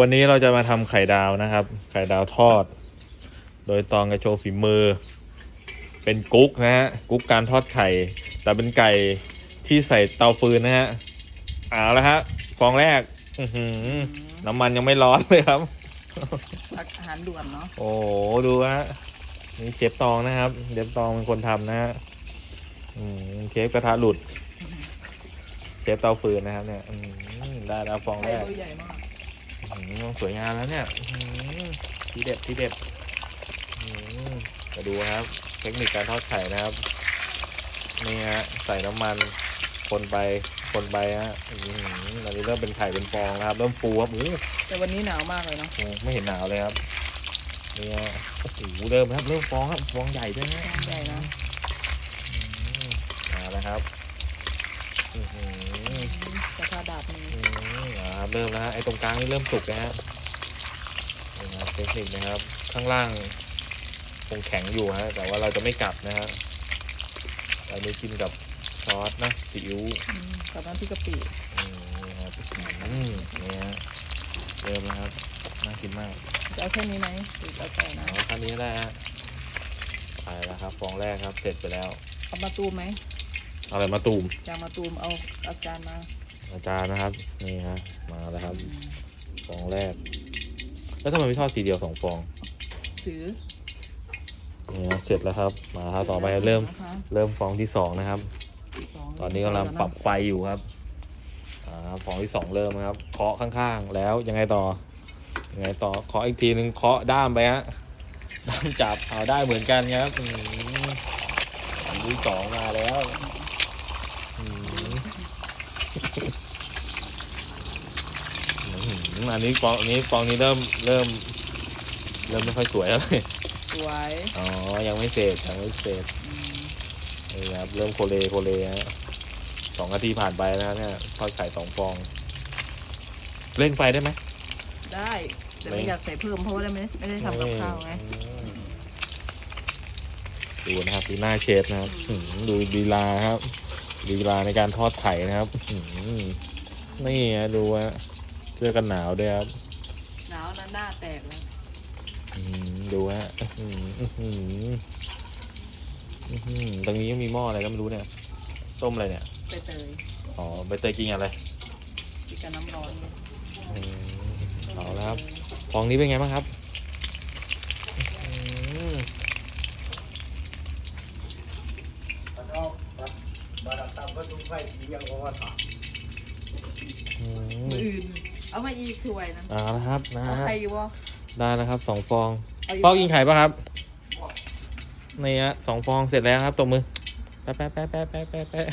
วันนี้เราจะมาทำไข่ดาวนะครับ ไข่ดาวทอด โดยตองกระโชว์ฝีมือ เป็นกุ๊กนะฮะ กุ๊กการทอดไข่ แต่เป็นไก่ที่ใส่เตาฟืนนะฮะ เอาละฮะ ฟองแรกอื้อหือน้ำมันยังไม่ร้อนเลยครับ อาหารด่วนเนาะ โอ้โหดูฮะ นี่เชฟตองนะครับ เชฟตองเป็นคนทำนะฮะอืมเชฟกระทะหลุด เชฟเตาฟืนนะครับเนี่ยอืมได้แล้วฟองไข่แรกตัวใหญ่มากอืม สวยงามแล้วเนี่ยอืมทีเด็ดทีเด็ดอืมมาดูครับ เทคนิคการทอดไข่นะครับ นี่ฮะ ใส่น้ำมัน คนไป คนไปฮะอืมตอนนี้เริ่มเป็นไข่เป็นฟองแล้วครับ เริ่มฟูครับอู้แต่วันนี้หนาวมากเลยเนาะโอ้ไม่เห็นหนาวเลยครับนี่ฮะโอ้โหเริ่มครับ เริ่มฟองครับ ฟองใหญ่ด้วยนะใหญ่นะอืมมาแล้วครับ เริ่มแล้วฮะไอ้ตรงกลางนี่เริ่มสุกนะฮะนี่ครับเทคนิคนะครับ ข้างล่างคงแข็งอยู่ฮะแต่ว่าเราจะไม่กลับนะฮะเราจะกินกับซอสนะซีอิ๊วอืมกับน้ำพริกกะปิอืมนี่ครับอืมนี่ฮะเริ่มแล้วครับน่ากินมากจะเอาแค่นี้ไหมหรือจะเอาใส่นะเอาท่านี้ได้ฮะไปแล้วครับฟองแรกครับเสร็จไปแล้วเอามาตูมไหมเอาอะไรมาตูมจะเอามาตูมเอาอาจารย์มา อาจารย์นะครับ นี่ฮะ มาแล้วครับ ฟองแรก แล้วทำไมไม่ทอดทีเดียวสองฟองถือนี่ฮะเสร็จแล้วครับ มาครับต่อไปเริ่ม นะคะเริ่มฟองที่สองนะครับ สงตอนนี้กำลังปรับไฟอยู่ครับ อ่าฟองที่สองเริ่มนะครับ เคาะข้างๆ แล้วยังไงต่อ ยังไงต่อ เคาะอีกทีหนึ่งเคาะด้ามไปฮะ ด้ามจับ เอาได้เหมือนกันครับอืมอันที่สองมาแล้วอืม อื้อหืออันนี้ฟองอันนี้ฟองนี้เริ่มเริ่ม เริ่มไม่ค่อยสวยแล้วเลยสวยอ๋อ ยังไม่เสร็จยังไม่เสร็จอืมนี่ครับเริ่มโคเลโคเลฮะสองนาทีผ่านไปนะเนี่ยทอดไข่สองฟอง เร่งไฟได้ไหมได้แต่ไม่ไม่อยากใส่เพิ่มเพราะว่าไม่ไม่ได้ทำกับข้าวไง อืมดูนะครับดูหน้าเชฟนะครับอื้อหือดูดีลาครับดีลาในการทอดไข่นะครับอื้อหือนี่ฮะดูฮะเสื้อกันหนาวด้วยครับ หนาวนั้นหน้าแตกแล้วอื้อหือดูฮะอื้อหืออื้อหืออื้อหือตรงนี้ยังมีหม้ออะไรก็ไม่รู้เนี่ย ต้มอะไรเนี่ย ไปเตยอ๋อใบเตยกินอะไรกินกับน้ำร้อนเนี่ยอืมเอาแล้วครับฟองนี้เป็นไงบ้างครับอืมมันออกมาตามก็ต้องไฟสียังก็ว่าถามอืมมืออื่น เอามาอีกถ้วยนะเอาละครับนะเอาฮะใครอยู่บ่ได้แล้วครับสองฟองเอาอยู่พ่อกินไข่ปะครับนี่ฮะสองฟองเสร็จแล้วครับตบมือแป๊ะแป๊ะแป๊ะแป๊ะแป๊ะแป๊ะแป๊ะ